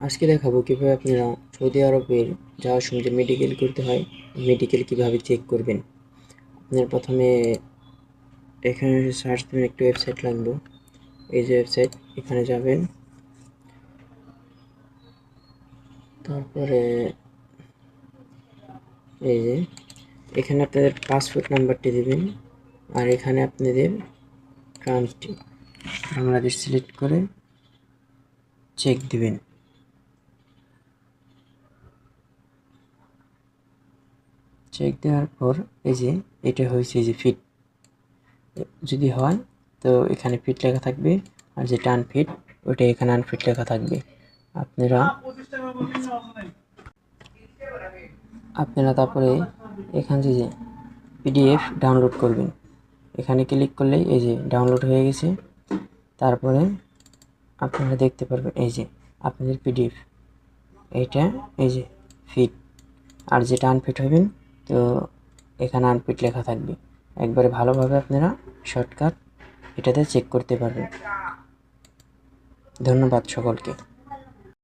আজকে দেখাবো কীভাবে আপনারা সৌদি আরবের যাওয়ার সময় যে মেডিকেল করতে হয় মেডিকেল কীভাবে চেক করবেন। আপনার প্রথমে এখানে সার্চ দেবেন একটি ওয়েবসাইট লাগবে। এই যে ওয়েবসাইট এখানে যাবেন। তারপরে এই যে, এখানে আপনাদের পাসপোর্ট নাম্বারটি দেবেন, আর এখানে আপনাদের কান্ট্রি বাংলাদেশ সিলেক্ট করে চেক দিবেন। চেক দেওয়ার পর এই যে এটা হয়েছে যে ফিট যদি হয়, তো এখানে ফিট লেখা থাকবে। আর যেটা আনফিট ওটা এখানে আনফিট লেখা থাকবে। আপনারা আপনারা তারপরে এখান থেকে যে পিডিএফ ডাউনলোড করবেন। এখানে ক্লিক করলেই এই যে ডাউনলোড হয়ে গেছে। তারপরে আপনারা দেখতে পারবেন এই যে আপনাদের পিডিএফ এইটা এই যে ফিট আর যেটা আনফিট হবেন তো এখানে আনপিট লেখা থাকবে। একবারে ভালোভাবে আপনারা শর্টকাট এটাতে চেক করতে পারবেন। ধন্যবাদ সকলকে।